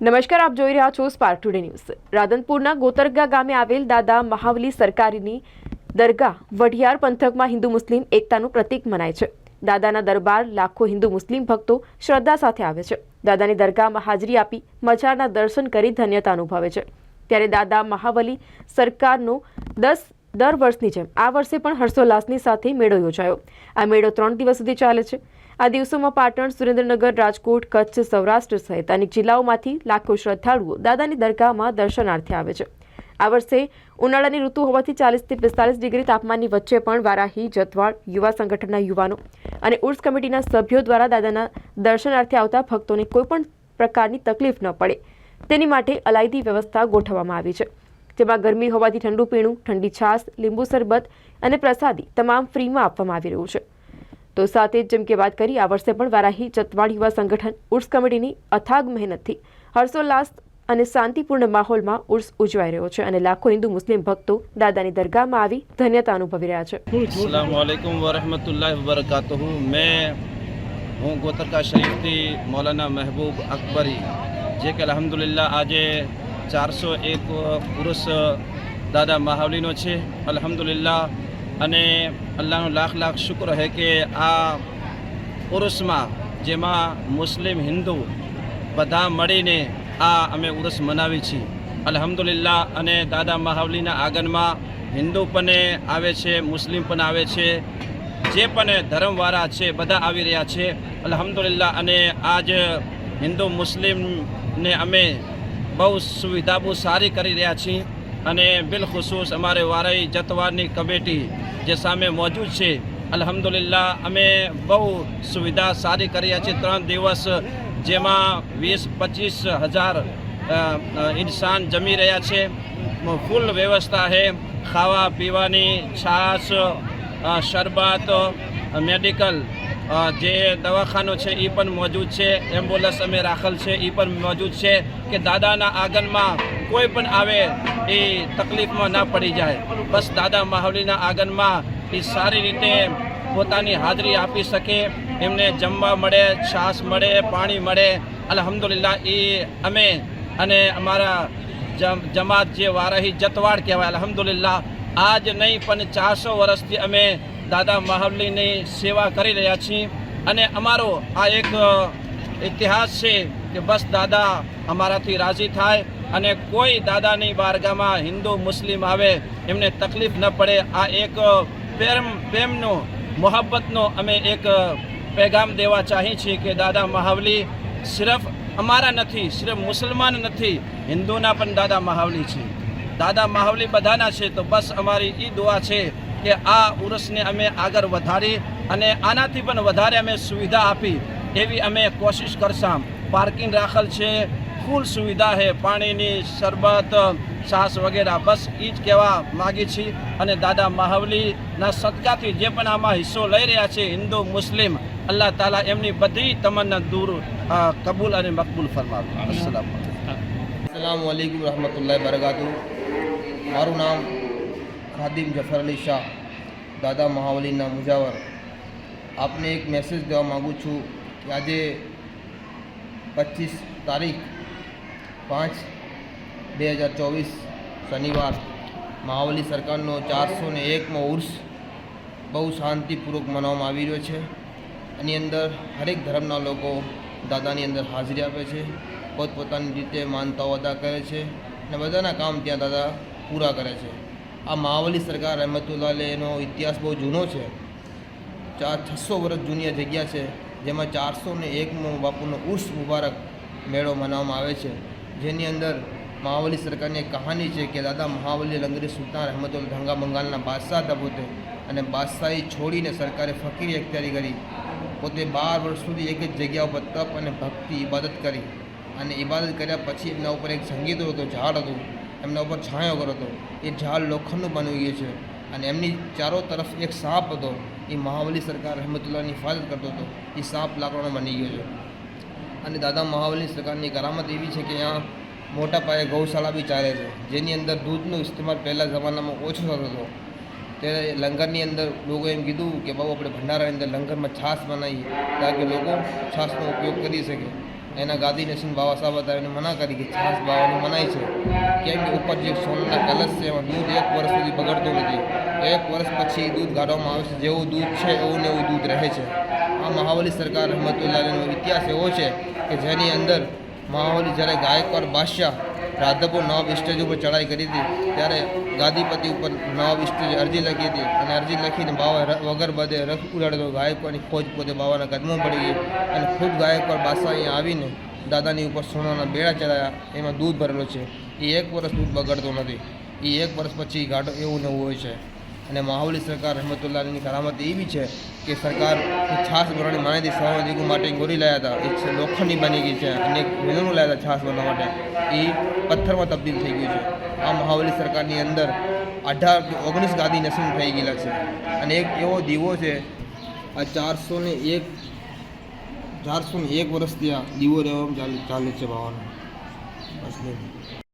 નમસ્કાર, આપ જોઈ રહ્યા છો સ્પાર્ક ટુડે ન્યૂઝ રાધનપુરના ગોતરગા ગામે આવેલ દાદા મહાવલી સરકારીની દરગાહ વઢિયાર પંથકમાં હિન્દુ મુસ્લિમ એકતાનું પ્રતીક મનાય છે. દાદાના દરબાર લાખો હિન્દુ મુસ્લિમ ભક્તો શ્રદ્ધા સાથે આવે છે. દાદાની દરગાહમાં હાજરી આપી મજારના દર્શન કરી ધન્યતા અનુભવે છે. ત્યારે દાદા મહાવલી સરકારનો દસ દર વર્ષની જેમ આ વર્ષે પણ હર્ષોલ્લાસની સાથે મેળો યોજાયો. આ મેળો ત્રણ દિવસ સુધી ચાલે છે. આ દિવસોમાં પાટણ, સુરેન્દ્રનગર, રાજકોટ, કચ્છ, સૌરાષ્ટ્ર સહિત અનેક જિલ્લાઓમાંથી લાખો શ્રદ્ધાળુઓ દાદાની દરગાહમાં દર્શનાર્થે આવે છે. આ વર્ષે ઉનાળાની ઋતુ હોવાથી ચાલીસથી પિસ્તાલીસ ડિગ્રી તાપમાનની વચ્ચે પણ વારાહી, જતવાળ, યુવા સંગઠનના યુવાનો અને ઉર્સ કમિટીના સભ્યો દ્વારા દાદાના દર્શનાર્થે આવતા ભક્તોને કોઈપણ પ્રકારની તકલીફ ન પડે. તેની માટે અલાયદી વ્યવસ્થા ગોઠવવામાં આવી છે. જેમાં ગરમી હોવાથી ઠંડુ પીણું, ઠંડી છાશ, લીંબુ શરબત અને પ્રસાદી તમામ ફ્રીમાં આપવામાં આવી રહ્યું છે. તો સાથે જ જેમ કે વાત કરી, આ વર્ષે પણ વારાહી જતવાડ યુવા સંગઠન ઉર્સ કમિટીની અથાગ મહેનતથી હર્ષોલ્લાસ અને શાંતિપૂર્ણ માહોલમાં ઉર્સ ઉજવાઈ રહ્યો છે અને લાખો હિન્દુ મુસ્લિમ ભક્તો દાદાની દરગાહમાં આવી ધન્યતા અનુભવી રહ્યા છે. અસલામ વાલેકુમ વરહમતુલ્લાહ વબરકાતુહ. મેં હું ગોતરકા શરીફથી મૌલાના મહેબૂબ અકબરી, જે કે અલહમદુલિલ્લાહ આજે ચારસો એક પુરુષ દાદા મહાવલીનો છે. અલ્હમ્દુલિલ્લાહ અને અલ્લાહનો લાખ લાખ શુક્ર હે કે આ ઉર્સમાં જેમાં મુસ્લિમ હિન્દુ બધા મળીને આ અમે ઉર્સ મનાવી છીએ. અલ્હમ્દુલિલ્લાહ, અને દાદા મહાવલીના આગનમાં હિન્દુ પણ આવે છે, મુસ્લિમ પણ આવે છે, જે પણ ધર્મવાળા છે, બધા આવી રહ્યા છે. અલ્હમ્દુલિલ્લાહ, અને આજ હિન્દુ મુસ્લિમને અમે બહુ સુવિધા બહુ સારી કરી રહ્યા છીએ. અને બિલખુસૂસ અમારે વારાઈ જતવારની કમિટી જે સામે મોજૂદ છે. અલ્હમ્દુલિલ્લાહ, અમે બહુ સુવિધા સારી કરી રહ્યા છીએ ત્રણ દિવસ જેમાં વીસ, પચીસ હજાર ઇન્સાન જમી રહ્યા છે. ફૂલ વ્યવસ્થા છે. ખાવા, પીવાની, છાશ શરબત મેડિકલ જે દવાખાનો છે એ પણ મોજૂદ છે. એમ્બ્યુલન્સ અમે રાખેલ છે. એ પણ મોજૂદ છે કે દાદાના આગનમાં કોઈ પણ આવે એ તકલીફમાં ના પડી જાય. બસ દાદા માહવલીના આગનમાં એ સારી રીતે પોતાની હાજરી આપી શકે, એમને જમવા મળે, છાશ મળે, પાણી મળે. અલહમદુલિલ્લા એ અમે અને અમારા જમ- જમાત જે વારાહી જતવાડ કહેવાય અલહમદુલિલ્લા આજ નહીં, પણ ચારસો વર્ષથી અમે દાદા મહાવલીની સેવા કરી રહ્યા છીએ. અને અમારો આ એક ઇતિહાસ છે કે બસ દાદા અમારાથી રાજી થાય અને કોઈ દાદાની બારગામાં હિન્દુ, મુસ્લિમ આવે, એમને તકલીફ ન પડે. આ એક પ્રેમ, પ્રેમનો, મોહબ્બતનો અમે એક પેગામ દેવા ચાહીએ છીએ કે દાદા મહાવલી સિર્ફ અમારા નથી, સિર્ફ મુસલમાન નથી, હિન્દુના પણ દાદા મહાવલી છે. દાદા મહાવલી બધાના છે, તો બસ અમારી એ દુઆ છે કે આ ઉરસને અમે આગળ વધારી અને આનાથી પણ વધારે અમે સુવિધા આપી એવી અમે કોશિશ કરશામ. પાર્કિંગ રાખેલ છે ફૂલ સુવિધા છે પાણીની શરબત છાસ વગેરે. બસ એ જ કહેવા માગી છીએ અને દાદા મહાવલીના સદકાથી જે પણ આમાં હિસ્સો લઈ રહ્યા છે, હિન્દુ, મુસ્લિમ, અલ્લાહ તાલા એમની બધી તમન્ના દૂર કબૂલ અને મકબૂલ ફરમાવે. અસલામ અસલામ વાલેકુમ રહમતુલ્લાહ બરગાતુ મારું નામ ખાદિમ જફર અલી શાહ, દાદા મહાવલીના મુજાવર. આપને એક મેસેજ દેવા માગું છું કે આજે પચીસ તારીખ પાંચ, બે હજાર ચોવીસ શનિવાર. મહાવલી સરકારનો ચારસો ને એકમો ઉર્સ બહુ શાંતિપૂર્વક મનાવવામાં આવી રહ્યો છે. એની અંદર હરેક ધર્મના લોકો દાદાની અંદર હાજરી આપે છે. પોતપોતાની રીતે માનતાઓ અદા કરે છે અને બધાના કામ ત્યાં દાદા પૂરા કરે છે. આ મહાવલી સરકાર એનો ઇતિહાસ બહુ જૂનો છે. ચાર છસો વર્ષ જૂની જગ્યા છે, જેમાં ચારસો ને એકમો બાપુનો ઉર્સ મુબારક મેળો મનાવવામાં આવે છે. જેની અંદર મહાવલી સરકારની એક કહાની છે કે દાદા મહાવલી લંગરી સુલતાન રહેમતુલ ધંગા બંગાળના બાદશાહ હતા અને બાદશાહી છોડીને સરકારે ફકીરી અખ્તિયારી કરી. પોતે બાર વર્ષ સુધી એક જ જગ્યા ઉપર તપ અને ભક્તિ, ઇબાદત કરી અને ઇબાદત કર્યા પછી એમના ઉપર એક સંગીત હતો, ઝાડ હતું. એમના ઉપર છાંયો કર્યો હતો. એ ઝાડ લોખંડનું બની ગયું છે અને એમની ચારો તરફ એક સાપ હતો. એ મહાવલી સરકાર રહેમતુલ્લાની હિફાજત કરતો હતો. એ સાપ લાકડાનો બની ગયો છે. અને દાદા મહાવલી સરકારની કરામત એવી છે કે અહીંયા મોટા પાયે ગૌશાળા બી ચાલે છે. જેની અંદર દૂધનો ઇસ્તેમાલ પહેલાં જમાનામાં ઓછો થતો હતો. ત્યારે લંગરની અંદર લોકો એમ કીધું કે બાબુ આપણે ભંડારાની અંદર લંગરમાં છાશ બનાવીએ, તાકે લોકો છાશનો ઉપયોગ કરી શકે. એના ગાદી નસીન બાવા સાહેબ હતા એને મના કરી કે છાસ બાવાની મનાય છે. કેમ કે ઉપર જે સોનાના કલશ છે, એમાં દૂધ એક વર્ષ સુધી બગડતું નથી. એક વર્ષ પછી દૂધ કાઢવામાં આવે છે, જેવું દૂધ છે, એવું ને એવું દૂધ રહે છે. આ મહાવલી સરકાર રહમતુલ્લાહનો ઇતિહાસ એવો છે કે જેની અંદર મહાવલી જ્યારે ગાયકવાડ બાદશાહ રાધપુર નવાબ સ્ટેજ ઉપર ચડાઈ કરી હતી, ત્યારે ગાદીપતિ ઉપર નવાબ સ્ટેજ અરજી લખી હતી અને અરજી લખીને બાવા વગર બધે રથ ઉડાડતો ગાયકવાડની ખોજ પોતે બાવાના કદમાં પડી ગઈ અને ખૂબ ગાયકવાડ બાદશાહ અહીંયા આવીને દાદાની ઉપર સોનાના બેડા ચડાયા, એમાં દૂધ ભરેલો છે. એ એક વર્ષ દૂધ બગડતો નથી. એ એક વર્ષ પછી ગાઢો એવું ને હોય છે. અને માહુલી સરકાર રહેમતુલ્લાની કરામત એવી છે કે સરકાર છાસ બનાવવાની માહિતી સૌદીગુ માટે ગોરી લાયા હતા. એ લોખંડની બની ગઈ છે અને વેલણું લાયા હતા છાસ બનાવવા માટે. એ પથ્થરમાં તબદીલ થઈ ગયું છે. આ મહાવલી સરકારની અંદર અઢાર ઓગણીસ ગાદી નસીબ થઈ ગયેલા છે. અને એક એવો દીવો છે, આ ચારસો ને એક ચારસો ને એક વર્ષથી આ દીવો રહેવા ચાલે છે નહીં